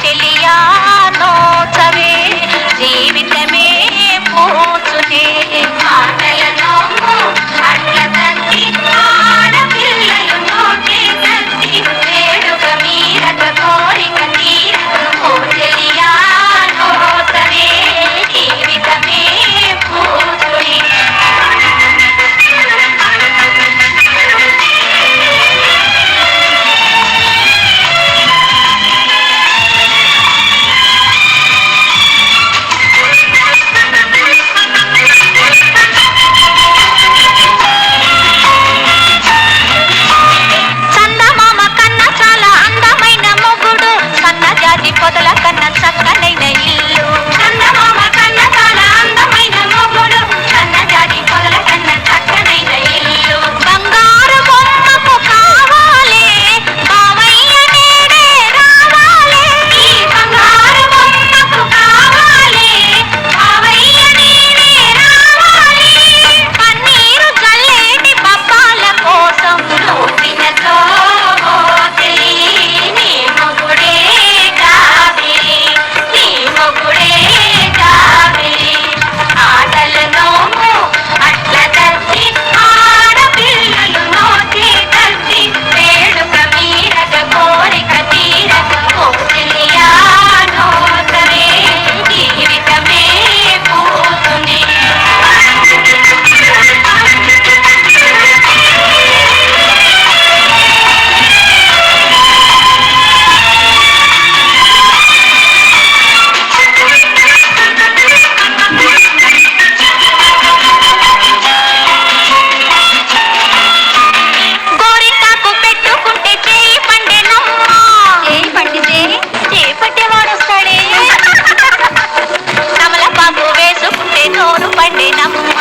செல்லியா? చేయి కమల వస్తాడే వేసుకుంటే నోరు పండేనమ్మా నోరు